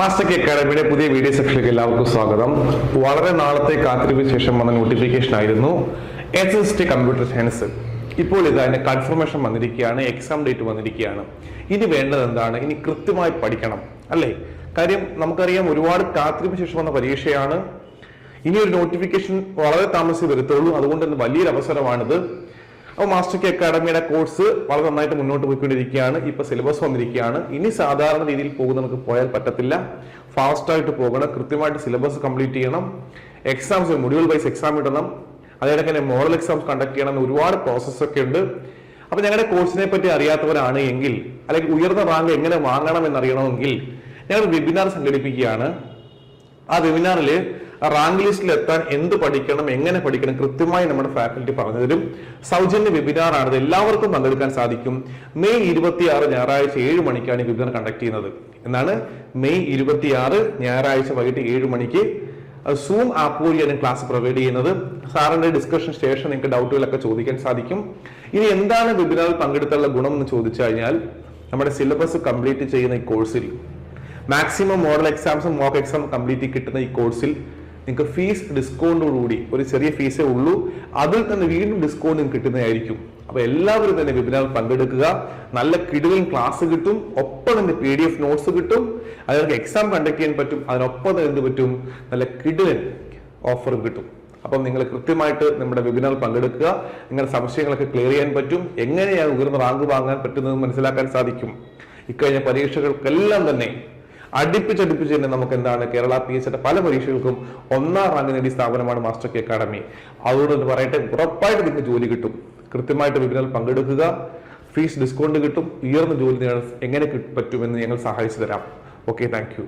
Master K അക്കാഡമിയുടെ പുതിയ video സെക്ഷനിലേക്ക് എല്ലാവർക്കും സ്വാഗതം. വളരെ നാളത്തെ കാത്തിരിപ്പിന് ശേഷം വന്ന നോട്ടിഫിക്കേഷൻ ആയിരുന്നു S S T computer science ഇപ്പോൾ ഇത് അതിന്റെ കൺഫർമേഷൻ വന്നിരിക്കുകയാണ് എക്സാം ഡേറ്റ് വന്നിരിക്കുകയാണ്. ഇനി വേണ്ടത് എന്താണ്? ഇനി കൃത്യമായി പഠിക്കണം അല്ലേ? കാര്യം നമുക്കറിയാം ഒരുപാട് കാത്തിരിപ്പിന് ശേഷം വന്ന പരീക്ഷയാണ്. ഇനി ഒരു നോട്ടിഫിക്കേഷൻ വളരെ താമസിച്ച് വരുത്തുള്ളൂ. അതുകൊണ്ട് തന്നെ വലിയൊരു അവസരമാണിത്. അപ്പോൾ മാസ്റ്റർ കെ അക്കാഡമിയുടെ കോഴ്സ് വളരെ നന്നായിട്ട് മുന്നോട്ട് പോയിക്കൊണ്ടിരിക്കുകയാണ്. ഇപ്പൊ സിലബസ് വന്നിരിക്കുകയാണ്. ഇനി സാധാരണ രീതിയിൽ പോകുന്ന നമുക്ക് പോയാൽ പറ്റത്തില്ല. ഫാസ്റ്റ് ആയിട്ട് പോകണം. കൃത്യമായിട്ട് സിലബസ് കംപ്ലീറ്റ് ചെയ്യണം. എക്സാംസ് മൊഡ്യൂൾ വൈസ് എക്സാം ഇടണം. അതേപോലെ തന്നെ മോഡൽ എക്സാംസ് കണ്ടക്ട് ചെയ്യണം ഒരുപാട് പ്രോസസ്സ് ഒക്കെ ഉണ്ട്. അപ്പോൾ ഞങ്ങളുടെ കോഴ്സിനെ പറ്റി അറിയാത്തവരാണ് എങ്കിൽ അല്ലെങ്കിൽ ഉയർന്ന റാങ്ക് എങ്ങനെ വാങ്ങണം എന്നറിയണമെങ്കിൽ ഞങ്ങൾ വെബിനാർ സംഘടിപ്പിക്കുകയാണ്. ആ വെബിനാറിൽ റാങ്ക് ലിസ്റ്റിൽ എത്താൻ എന്ത് പഠിക്കണം എങ്ങനെ പഠിക്കണം കൃത്യമായി നമ്മുടെ ഫാക്കൽറ്റി പറഞ്ഞു തരും. സൗജന്യ വെബിനാർ ആണ് എല്ലാവർക്കും പങ്കെടുക്കാൻ സാധിക്കും. മെയ് ഇരുപത്തിയാറ് ഞായറാഴ്ച ഏഴ് മണിക്കാണ് ഈ വെബിനാർ കണ്ടക്ട് ചെയ്യുന്നത്. എന്നാണ് മെയ് ഇരുപത്തിയാറ് ഞായറാഴ്ച വൈകിട്ട് ഏഴ് മണിക്ക് സൂം ആപ്പ് വഴിയാണ് ക്ലാസ് പ്രൊവൈഡ് ചെയ്യുന്നത്. സാറിന്റെ ഡിസ്കഷൻ ശേഷം നിങ്ങൾക്ക് ഡൗട്ടുകളൊക്കെ ചോദിക്കാൻ സാധിക്കും. ഇനി എന്താണ് വെബിനാറിൽ പങ്കെടുത്തുള്ള ഗുണം എന്ന് ചോദിച്ചു കഴിഞ്ഞാൽ നമ്മുടെ സിലബസ് കംപ്ലീറ്റ് ചെയ്യുന്ന ഈ കോഴ്സിൽ മാക്സിമം മോഡൽ എക്സാംസും മോക്ക് എക്സാം കംപ്ലീറ്റ് കിട്ടുന്ന ഈ കോഴ്സിൽ നിങ്ങൾക്ക് ഫീസ് ഡിസ്കൗണ്ടോടുകൂടി ഒരു ചെറിയ ഫീസേ ഉള്ളൂ. അതിൽ തന്നെ വീണ്ടും ഡിസ്കൗണ്ട് കിട്ടുന്നതായിരിക്കും. അപ്പോൾ എല്ലാവരും തന്നെ വെബിനാർ പങ്കെടുക്കുക. നല്ല കിടുവൻ ക്ലാസ് കിട്ടും. ഒപ്പം തന്നെ പി ഡി എഫ് നോട്ട്സ് കിട്ടും. അതിനൊക്കെ എക്സാം കണ്ടക്ട് ചെയ്യാൻ പറ്റും. അതിനൊപ്പം തന്നെ എന്ത് പറ്റും? നല്ല കിടുകൻ ഓഫറും കിട്ടും. അപ്പം നിങ്ങൾ കൃത്യമായിട്ട് നമ്മുടെ വെബിനാർ പങ്കെടുക്കുക. നിങ്ങളുടെ സംശയങ്ങളൊക്കെ ക്ലിയർ ചെയ്യാൻ പറ്റും. എങ്ങനെയാണ് ഉയർന്ന റാങ്ക് വാങ്ങാൻ പറ്റുന്നത് മനസ്സിലാക്കാൻ സാധിക്കും. ഇക്കഴിഞ്ഞ പരീക്ഷകൾക്കെല്ലാം തന്നെ അടുപ്പിച്ചടുപ്പിച്ച് തന്നെ നമുക്ക് എന്താണ് കേരള പി എസ് പല പരീക്ഷകൾക്കും ഒന്നാം റാങ്ക് നേടിയ സ്ഥാപനമാണ് മാസ്റ്റർ കെ അക്കാഡമി. അതുകൊണ്ട് പറയട്ടെ ഉറപ്പായിട്ട് നിങ്ങൾക്ക് ജോലി കിട്ടും. കൃത്യമായിട്ട് വെബിനാർ പങ്കെടുക്കുക. ഫീസ് ഡിസ്കൗണ്ട് കിട്ടും. ഉയർന്ന ജോലി നേടാൻ എങ്ങനെ പറ്റുമെന്ന് ഞങ്ങൾ സഹായിച്ചു തരാം. Okay thank